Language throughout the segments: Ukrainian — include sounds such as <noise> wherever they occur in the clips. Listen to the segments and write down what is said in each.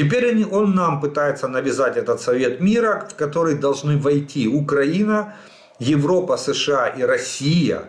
Теперь они, он нам пытается навязать этот Совет мира, в который должны войти Украина, Европа, США и Россия.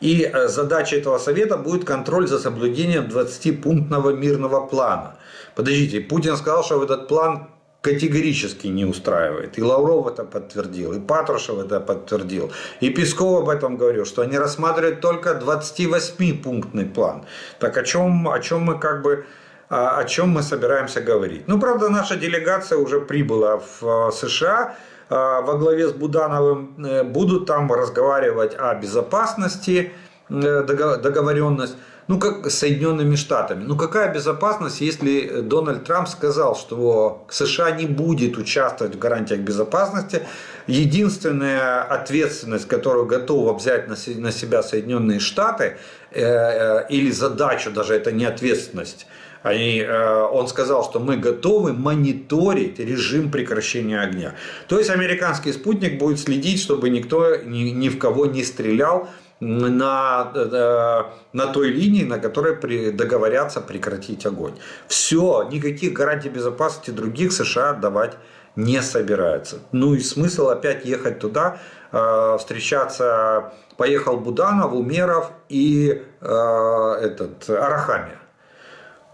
И э, задача этого совета будет контроль за соблюдением 20-пунктного мирного плана. Подождите, Путин сказал, что этот план категорически не устраивает. И Лавров это подтвердил, и Патрушев это подтвердил, и Песков об этом говорил, что они рассматривают только 28-пунктный план. Так о чем, о чем мы как бы о чем мы собираемся говорить. Ну, правда, наша делегация уже прибыла в э, США э, во главе с Будановым. Э, будут там разговаривать о безопасности, договоренность ну, как с Соединенными Штатами. Ну, какая безопасность, если Дональд Трамп сказал, что США не будет участвовать в гарантиях безопасности. Единственная ответственность, которую готовы взять на себя Соединенные Штаты, э, э, или задачу, даже это не ответственность, они, э, он сказал, что мы готовы мониторить режим прекращения огня. То есть американский спутник будет следить, чтобы никто ни, ни в кого не стрелял на, э, на той линии, на которой договорятся прекратить огонь. Все, никаких гарантий безопасности других США давать не собираются. Ну и смысл опять ехать туда, э, встречаться, поехал Буданов, Умеров и этот, Арахамия.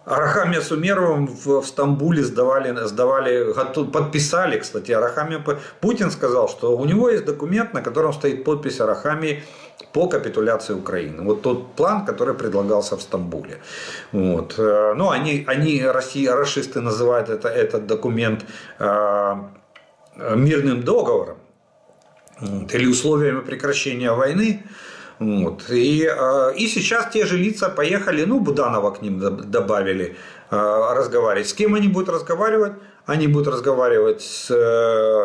Арахамия с Умеровым в, в Стамбуле сдавали, сдавали, подписали, кстати, Арахамия. Путин сказал, что у него есть документ, на котором стоит подпись Арахамии по капитуляции Украины. Вот тот план, который предлагался в Стамбуле. Вот. Э, ну, они, они Россия, расисты называют это, этот документ э, мирным договором или условиями прекращения войны. Вот. И, э, и сейчас те же лица поехали, ну, Буданова к ним добавили, разговаривать. С кем они будут разговаривать? Они будут разговаривать с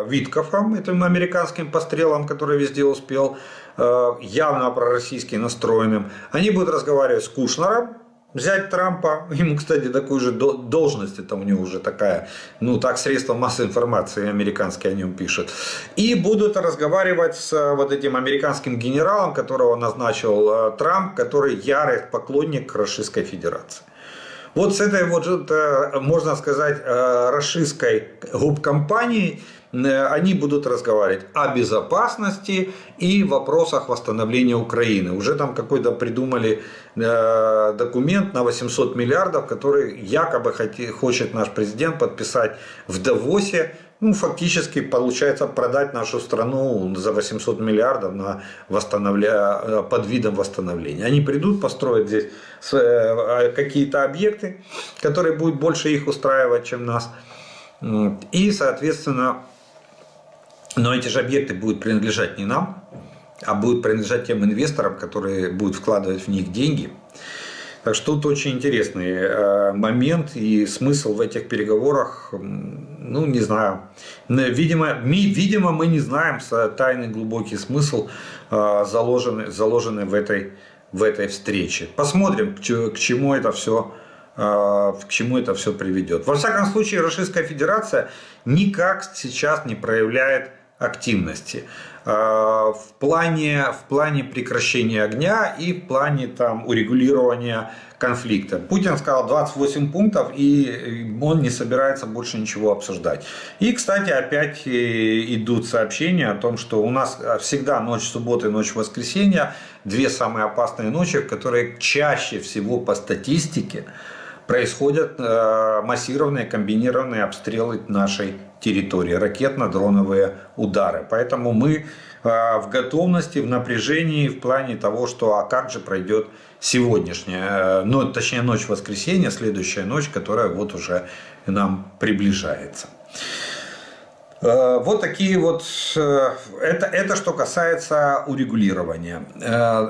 Виткофом, этим американским пострелом, который везде успел, Э, явно пророссийски настроенным. Они будут разговаривать с Кушнером, взять Трампа, <laughs> ему, кстати, такую же должность, это у него уже такая, ну, так средства массовой информации американские о нем пишут. И будут разговаривать с э, вот этим американским генералом, которого назначил э, Трамп, который ярый поклонник Российской Федерации. Вот с этой вот, можно сказать, российской губкомпанией Э, они будут разговаривать о безопасности и вопросах восстановления Украины. Уже там какой-то придумали э, документ на 800 миллиардов, который якобы хочет наш президент подписать в Давосе. Ну, фактически получается продать нашу страну за 800 миллиардов на восстановля... Э, под видом восстановления. Они придут, построят здесь какие-то объекты, которые будут больше их устраивать, чем нас. И, соответственно, но эти же объекты будут принадлежать не нам, а будут принадлежать тем инвесторам, которые будут вкладывать в них деньги. Так что тут очень интересный э, момент и смысл в этих переговорах, ну, не знаю. Видимо, видимо мы не знаем тайный глубокий смысл, э, заложенный, заложенный в, этой, в этой встрече. Посмотрим, к чему это все э, к чему это все приведет. Во всяком случае, Российская Федерация никак сейчас не проявляет активности а, в плане, в плане прекращения огня и в плане там, урегулирования конфликта. Путин сказал 28 пунктов, и он не собирается больше ничего обсуждать. И, кстати, опять э, идут сообщения о том, что у нас всегда ночь субботы, ночь воскресенья, две самые опасные ночи, в которые чаще всего по статистике происходят э, массированные комбинированные обстрелы нашей территории, ракетно-дроновые удары. Поэтому мы э, в готовности, в напряжении в плане того, что а как же пройдет сегодняшняя, ну, точнее ночь воскресенья, следующая ночь, которая вот уже нам приближается. Э, вот такие вот, это, это что касается урегулирования.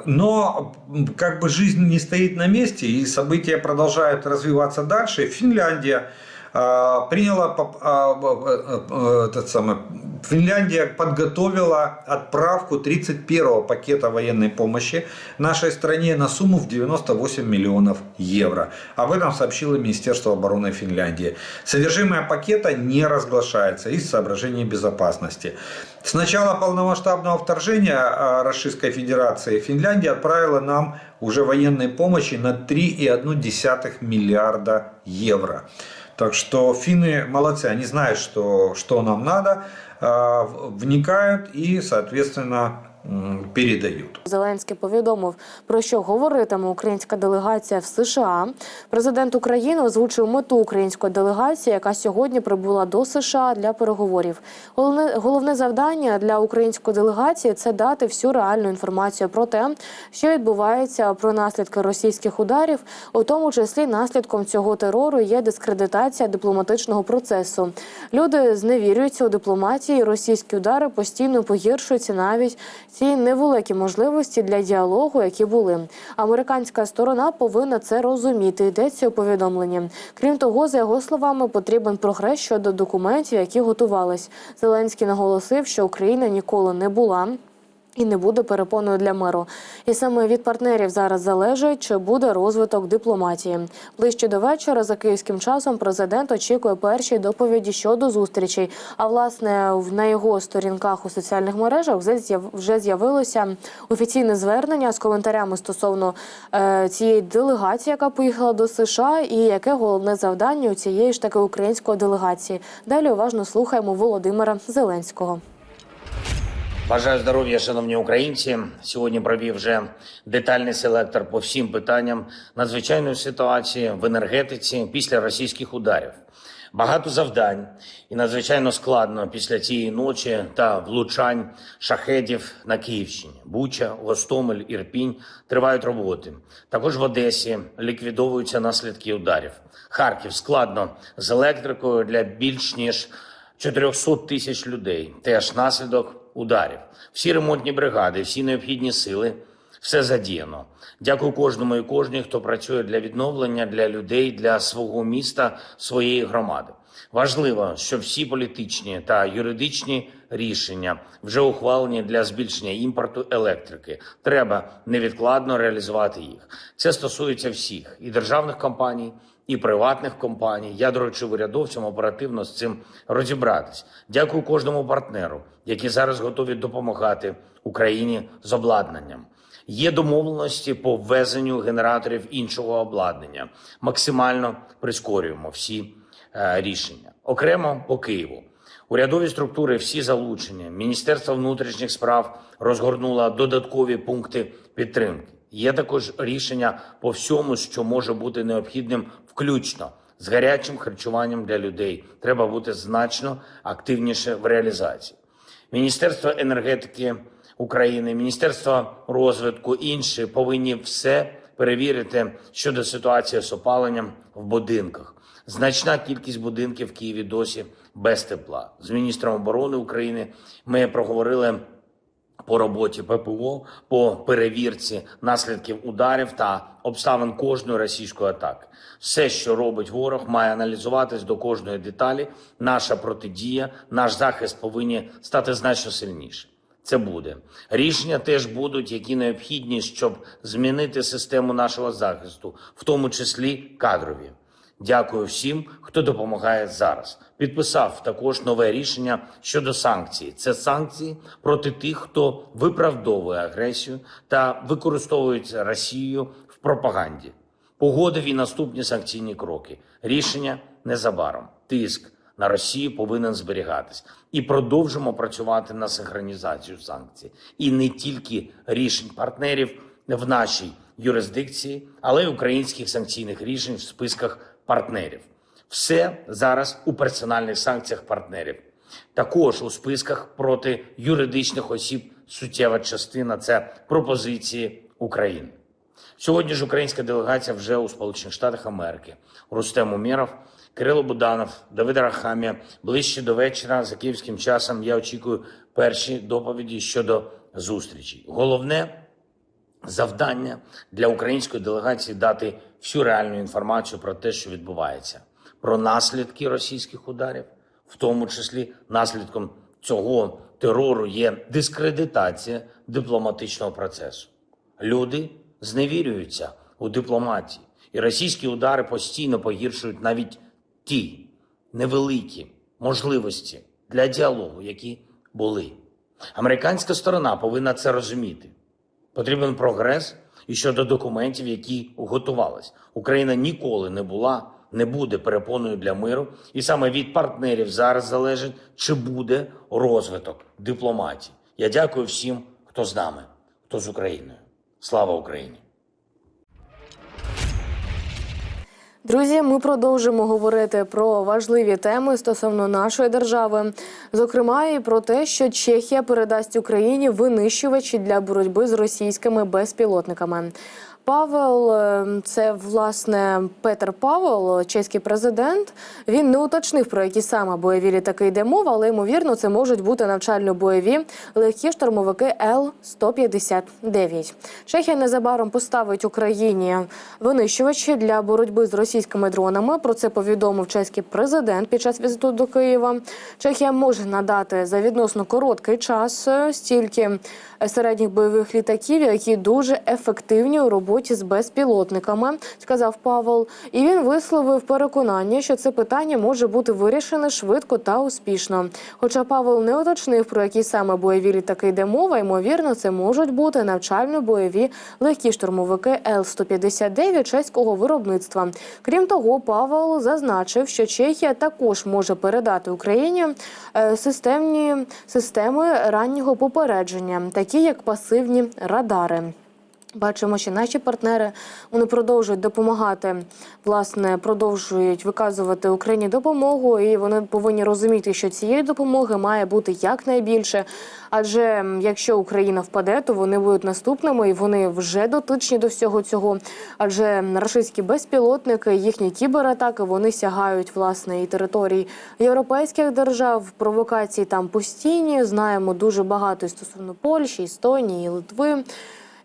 Но как бы жизнь не стоит на месте, и события продолжают развиваться дальше. Финляндия приняла а, а, этот самый, Финляндия подготовила отправку 31-го пакета военной помощи нашей стране на сумму в 98 миллионов евро. Об этом сообщило Министерство обороны Финляндии. Содержимое пакета не разглашается из соображений безопасности. С начала полномасштабного вторжения Российской Федерации Финляндия отправила нам уже военной помощи на 3,1 миллиарда евро. Так что финны молодцы, они знают, что, что нам надо, вникают и, соответственно, м, передают. Зеленський повідомив, про що говоритиме українська делегація в США. Президент України озвучив мету української делегації, яка сьогодні прибула до США для переговорів. Головне головне завдання для української делегації це дати всю реальну інформацію про те, що відбувається про наслідки російських ударів, у тому числі наслідком цього терору є дискредитація дипломатичного процесу. Люди зневірюються у дипломатії. Російські удари постійно погіршуються навіть ці невеликі можливості для діалогу, які були. Американська сторона повинна це розуміти. Йдеться у повідомленні. Крім того, за його словами, потрібен прогрес щодо документів, які готувались. Зеленський наголосив, що Україна ніколи не була. І не буде перепоною для миру. І саме від партнерів зараз залежить, чи буде розвиток дипломатії. Ближче до вечора за київським часом президент очікує перші доповіді щодо зустрічей. А власне на його сторінках у соціальних мережах вже з'явилося офіційне звернення з коментарями стосовно е, цієї делегації, яка поїхала до США, і яке головне завдання у цієї ж таки української делегації. Далі уважно слухаємо Володимира Зеленського. Бажаю здоров'я, шановні українці. Сьогодні провів вже детальний селектор по всім питанням надзвичайної ситуації в енергетиці після російських ударів. Багато завдань і надзвичайно складно після цієї ночі та влучань шахедів на Київщині. Буча, Гостомель, Ірпінь тривають роботи. Також в Одесі ліквідовуються наслідки ударів. Харків складно з електрикою для більш ніж 400 тисяч людей. Теж наслідок ударів. Всі ремонтні бригади, всі необхідні сили, все задіяно. Дякую кожному і кожній, хто працює для відновлення, для людей, для свого міста, своєї громади. Важливо, що всі політичні та юридичні рішення вже ухвалені для збільшення імпорту електрики. Треба невідкладно реалізувати їх. Це стосується всіх і державних компаній, і приватних компаній. Я доручив урядовцям оперативно з цим розібратись. Дякую кожному партнеру, які зараз готові допомагати Україні з обладнанням. Є домовленості по ввезенню генераторів іншого обладнання. Максимально прискорюємо всі е, рішення. Окремо по Києву. Урядові структури всі залучені. Міністерство внутрішніх справ розгорнуло додаткові пункти підтримки. Є також рішення по всьому, що може бути необхідним, включно з гарячим харчуванням для людей. Треба бути значно активніше в реалізації. Міністерство енергетики України, Міністерство розвитку, інші повинні все перевірити щодо ситуації з опаленням в будинках. Значна кількість будинків в Києві досі без тепла. З міністром оборони України ми проговорили по роботі ППО, по перевірці наслідків ударів та обставин кожної російської атаки. Все, що робить ворог, має аналізуватись до кожної деталі. Наша протидія, наш захист повинні стати значно сильніше. Це буде рішення теж будуть, які необхідні, щоб змінити систему нашого захисту, в тому числі кадрові. Дякую всім, хто допомагає зараз. Підписав також нове рішення щодо санкцій. Це санкції проти тих, хто виправдовує агресію та використовується Росією в пропаганді. Погодив і наступні санкційні кроки. Рішення незабаром. Тиск на Росію повинен зберігатись. І продовжимо працювати на синхронізацію санкцій. І не тільки рішень партнерів в нашій юрисдикції, але й українських санкційних рішень в списках партнерів. Все зараз у персональних санкціях партнерів. Також у списках проти юридичних осіб суттєва частина це пропозиції України. Сьогодні ж українська делегація вже у Сполучених Штатах Америки. Рустем Умєров, Кирило Буданов, Давид Рахамія. Ближче до вечора за київським часом я очікую перші доповіді щодо зустрічі. Головне завдання для української делегації дати всю реальну інформацію про те, що відбувається, про наслідки російських ударів, в тому числі наслідком цього терору є дискредитація дипломатичного процесу. Люди зневірюються у дипломатії, і російські удари постійно погіршують навіть ті невеликі можливості для діалогу, які були. Американська сторона повинна це розуміти. Потрібен прогрес і щодо документів, які готувались. Україна ніколи не була, не буде перепоною для миру, і саме від партнерів зараз залежить, чи буде розвиток дипломатії. Я дякую всім, хто з нами, хто з Україною. Слава Україні! Друзі, ми продовжимо говорити про важливі теми стосовно нашої держави, зокрема і про те, що Чехія передасть Україні винищувачі для боротьби з російськими безпілотниками. Павел, е, це власне Петер Павел, чеський президент. Він не уточнив про які саме бойові літаки йде мова, але ймовірно, це можуть бути навчально-бойові легкі штурмовики Л-159. Чехія незабаром поставить Україні винищувачі для боротьби з російськими дронами. Про це повідомив чеський президент під час візиту до Києва. Чехія може надати за відносно короткий час е, стільки середніх бойових літаків, які дуже ефективні у роботі з безпілотниками, сказав Павел. І він висловив переконання, що це питання може бути вирішене швидко та успішно. Хоча Павел не уточнив, про які саме бойові літаки йде мова, ймовірно, це можуть бути навчально-бойові легкі штурмовики Л-159 чеського виробництва. Крім того, Павел зазначив, що Чехія також може передати Україні е, системні системи раннього попередження, такі як пасивні радари. Бачимо, що наші партнери вони продовжують допомагати, власне, продовжують виказувати Україні допомогу, і вони повинні розуміти, що цієї допомоги має бути якнайбільше. Адже якщо Україна впаде, то вони будуть наступними, і вони вже дотичні до всього цього. Адже рашистські безпілотники, їхні кібератаки, вони сягають власне і територій європейських держав. Провокації там постійні. Знаємо дуже багато стосовно Польщі, Естонії, Литви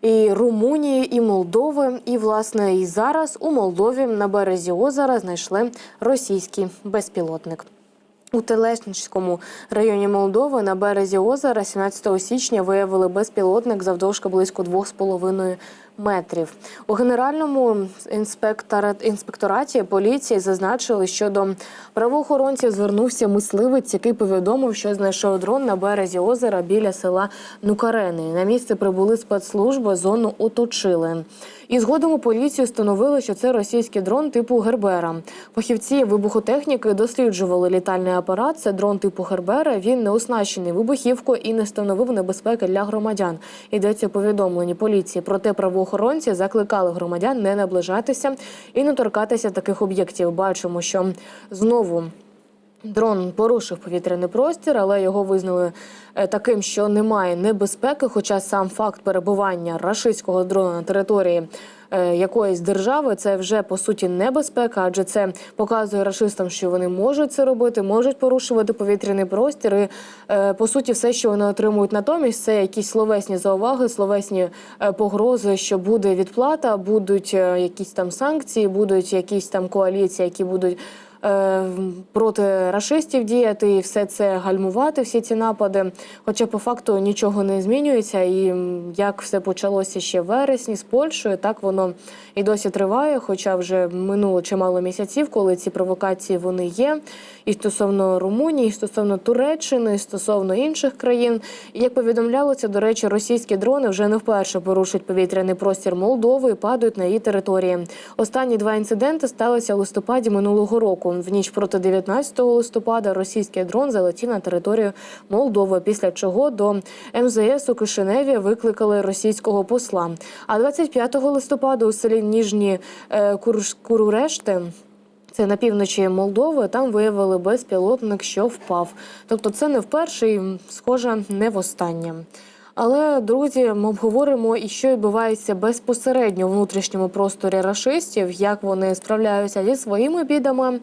і Румунії, і Молдови. І власне і зараз у Молдові на березі озера знайшли російський безпілотник. У Телешницькому районі Молдови на березі озера 17 січня виявили безпілотник завдовжки близько 2,5 метрів. У генеральному інспектора- інспектораті поліції зазначили, що до правоохоронців звернувся мисливець, який повідомив, що знайшов дрон на березі озера біля села Нукарени. На місце прибули спецслужби, зону оточили. І згодом у поліцію встановили, що це російський дрон типу Гербера. Фахівці вибухотехніки досліджували літальний апарат. Це дрон типу Гербера. Він не оснащений вибухівкою і не становив небезпеки для громадян. Йдеться у повідомленні поліції. Проте правоохоронці закликали громадян не наближатися і не торкатися таких об'єктів. Бачимо, що знову. Дрон порушив повітряний простір, але його визнали е, таким, що немає небезпеки. Хоча сам факт перебування рашистського дрона на території якоїсь держави це вже по суті небезпека, адже це показує рашистам, що вони можуть це робити, можуть порушувати повітряний простір. І е, по суті, все, що вони отримують натомість, це якісь словесні зауваги, словесні е, погрози, що буде відплата, будуть е, якісь там санкції, будуть якісь там коаліції, які будуть е, проти рашистів діяти і все це гальмувати, всі ці напади. Хоча по факту нічого не змінюється, і як все почалося ще в вересні з Польщею, так воно і досі триває. Хоча вже минуло чимало місяців, коли ці провокації вони є. І стосовно Румунії, і стосовно Туреччини, і стосовно інших країн. І як повідомлялося, до речі, російські дрони вже не вперше порушують повітряний простір Молдови і падають на її території. Останні два інциденти сталися у листопаді минулого року. В ніч проти 19 листопада російський дрон залетів на територію Молдови, після чого до МЗС у Кишиневі викликали російського посла. А 25 листопада у селі Ніжні е, Курурешти це на півночі Молдови. Там виявили безпілотник, що впав. Тобто, це не вперше і, схоже, не востаннє. Але друзі, ми обговоримо і що відбувається безпосередньо в внутрішньому просторі рашистів, як вони справляються зі своїми бідами.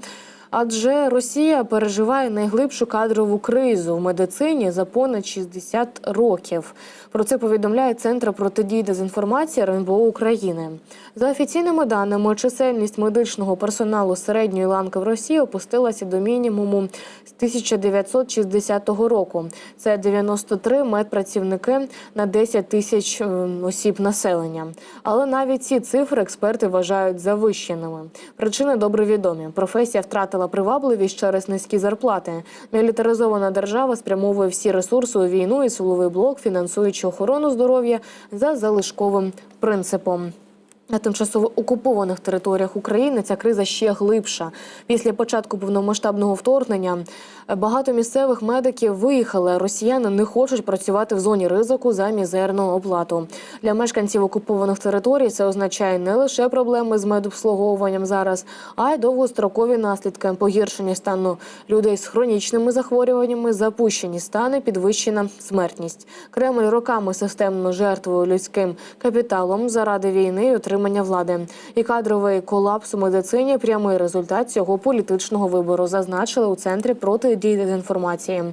Адже Росія переживає найглибшу кадрову кризу в медицині за понад 60 років. Про це повідомляє Центр протидії дезінформації РНБО України. За офіційними даними, чисельність медичного персоналу середньої ланки в Росії опустилася до мінімуму з 1960 року. Це 93 медпрацівники на 10 тисяч е, осіб населення. Але навіть ці цифри експерти вважають завищеними. Причини добре відомі. Професія втратила привабливість через низькі зарплати. Мілітаризована держава спрямовує всі ресурси у війну і силовий блок, фінансуючи охорону здоров'я за залишковим принципом. На тимчасово окупованих територіях України ця криза ще глибша. Після початку повномасштабного вторгнення багато місцевих медиків виїхали. Росіяни не хочуть працювати в зоні ризику за мізерну оплату. Для мешканців окупованих територій це означає не лише проблеми з медобслуговуванням зараз, а й довгострокові наслідки погіршення стану людей з хронічними захворюваннями, запущені стани, підвищена смертність. Кремль роками системно жертвує людським капіталом заради війни і отримання влади. І кадровий колапс у медицині прямий результат цього політичного вибору, зазначили у центрі протидії дезінформації.